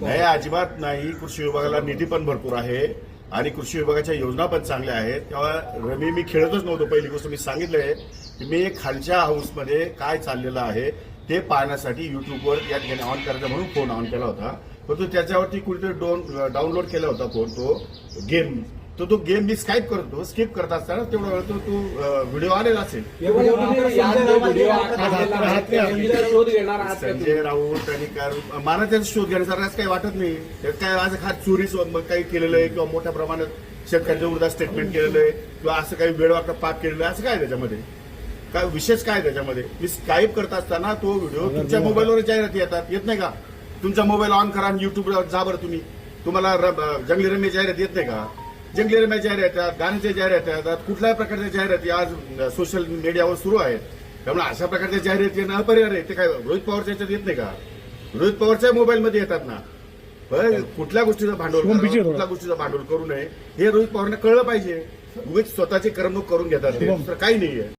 नाही अजिबात नाही. कृषी विभागाला निधी पण भरपूर आहे आणि कृषी विभागाच्या योजना पण चांगल्या आहेत. तेव्हा रमी मी खेळतच नव्हतो. पहिली गोष्ट मी सांगितलंय की मी खालच्या हाऊसमध्ये काय चाललेलं आहे ते पाहण्यासाठी युट्यूबवर या ठिकाणी ऑन करायचं म्हणून फोन ऑन केला होता. परंतु त्याच्यावरती कुठेतरी डोन डाउनलोड केला होता फोन तो. गेम तो तो गेम मी स्काईप करतो स्किप करत असताना तेवढा वेळ तो तो व्हिडिओ आलेला असेल? संजय राऊत आणि कार मला त्याचा शोध घेण्यासारखं असं काही वाटत नाही. त्यात काय आज हा चोरी मग काही केलेलं आहे किंवा मोठ्या प्रमाणात शेतकऱ्यांच्या विरोधात स्टेटमेंट केलेलं आहे किंवा असं काही वेळवाकड पाप केलेलं आहे असं काय त्याच्यामध्ये? काय विशेष काय आहे त्याच्यामध्ये? मी स्काईप करत असताना तो व्हिडिओ तुमच्या मोबाईलवर जाहिराती येतात. येत नाही का? तुमचा मोबाईल ऑन करा आणि युट्यूबवर जा बरं तुम्ही. तुम्हाला जंगली रम्य जाहिरात येत नाही का? जंगली रम्य जाहिरात येतात गाण्याच्या जाहिराती येतात कुठल्याही प्रकारच्या जाहिराती आज सोशल मीडियावर सुरू आहेत. त्यामुळे अशा प्रकारच्या जाहिराती येणं अपरिहार्य आहे ते काय रोहित पवारच्या याच्यात येत नाही का? रोहित पवारच्या मोबाईलमध्ये येतात ना. बरं, कुठल्या गोष्टीचं भांडवल कुठल्या गोष्टीचं भांडवल करू नये हे रोहित पवारने कळलं पाहिजे. उगीच स्वतःची करमणूक करून घेतात ते. दुसरं काही नाहीये.